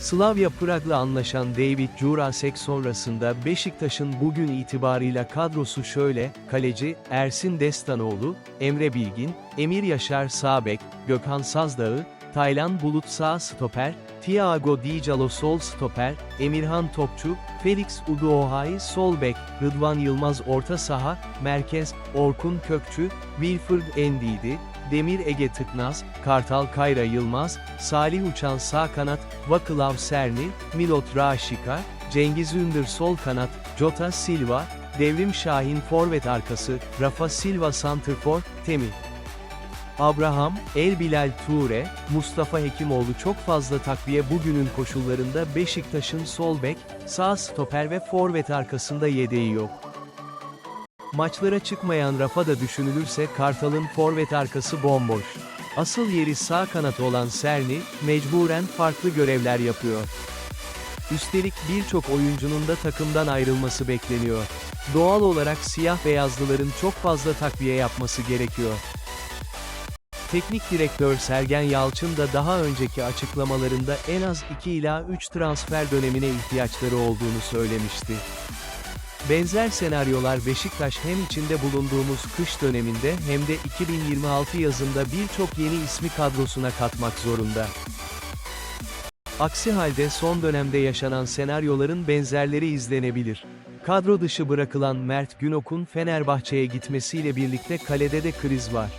Slavia Prag'la anlaşan David Jurasek sonrasında Beşiktaş'ın bugün itibarıyla kadrosu şöyle, kaleci, Ersin Destanoğlu, Emre Bilgin, Emir Yaşar Sağbek, Gökhan Sazdağı, Taylan Bulut sağ stoper, Thiago Dijalo sol stoper, Emirhan Topçu, Felix Uduohay sol bek, Rıdvan Yılmaz orta saha, merkez, Orkun Kökçü, Wilfred Endidi, Demir Ege Tıknaz, Kartal Kayra Yılmaz, Salih Uçan sağ kanat, Vakılav Serni, Milot Raşika, Cengiz Ündür sol kanat, Jota Silva, Devrim Şahin forvet arkası, Rafa Silva santrfor, Temi. Abraham, El Bilal Ture, Mustafa Hekimoğlu çok fazla takviye bugünün koşullarında Beşiktaş'ın sol bek, sağ stoper ve forvet arkasında yedeği yok. Maçlara çıkmayan Rafa da düşünülürse Kartal'ın forvet arkası bomboş. Asıl yeri sağ kanat olan Serni, mecburen farklı görevler yapıyor. Üstelik birçok oyuncunun da takımdan ayrılması bekleniyor. Doğal olarak siyah beyazlıların çok fazla takviye yapması gerekiyor. Teknik direktör Sergen Yalçın da daha önceki açıklamalarında en az 2 ila 3 transfer dönemine ihtiyaçları olduğunu söylemişti. Benzer senaryolar Beşiktaş hem içinde bulunduğumuz kış döneminde hem de 2026 yazında birçok yeni ismi kadrosuna katmak zorunda. Aksi halde son dönemde yaşanan senaryoların benzerleri izlenebilir. Kadro dışı bırakılan Mert Günok'un Fenerbahçe'ye gitmesiyle birlikte kalede de kriz var.